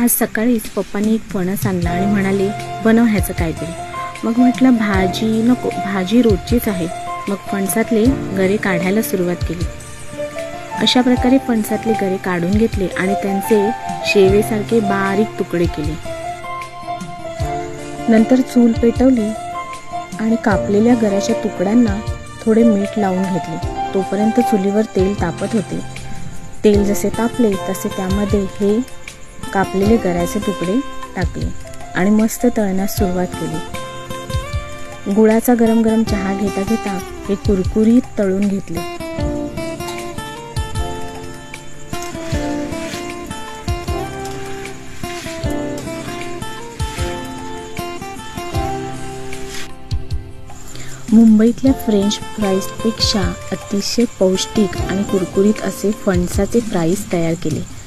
आज सकाळीच पप्पांनी एक फणस आणला आणि म्हणाले बनव ह्याचं काहीतरी. मग म्हटलं भाजी नको भाजी रोजचीच आहे. मग फणसातले गरे काढायला सुरुवात केली. अशा प्रकारे फणसातले गरे काढून घेतले आणि त्यांचे शेवेसारखे बारीक तुकडे केले. नंतर चूल पेटवली आणि कापलेल्या गऱ्याच्या तुकड्यांना थोडे मीठ लावून घेतले. तोपर्यंत चुलीवर तेल तापत होते. तेल जसे तापले तसे त्यामध्ये हे कापलेले गऱ्याचे तुकडे टाकले आणि मस्त तळण्यास सुरुवात केली. गुळाचा गरम गरम चहा घेता घेता हे कुरकुरीत तळून घेतले. मुंबईतल्या फ्रेंच फ्राईजपेक्षा अतिशय पौष्टिक आणि कुरकुरीत असे फणसाचे फ्राईज तयार केले.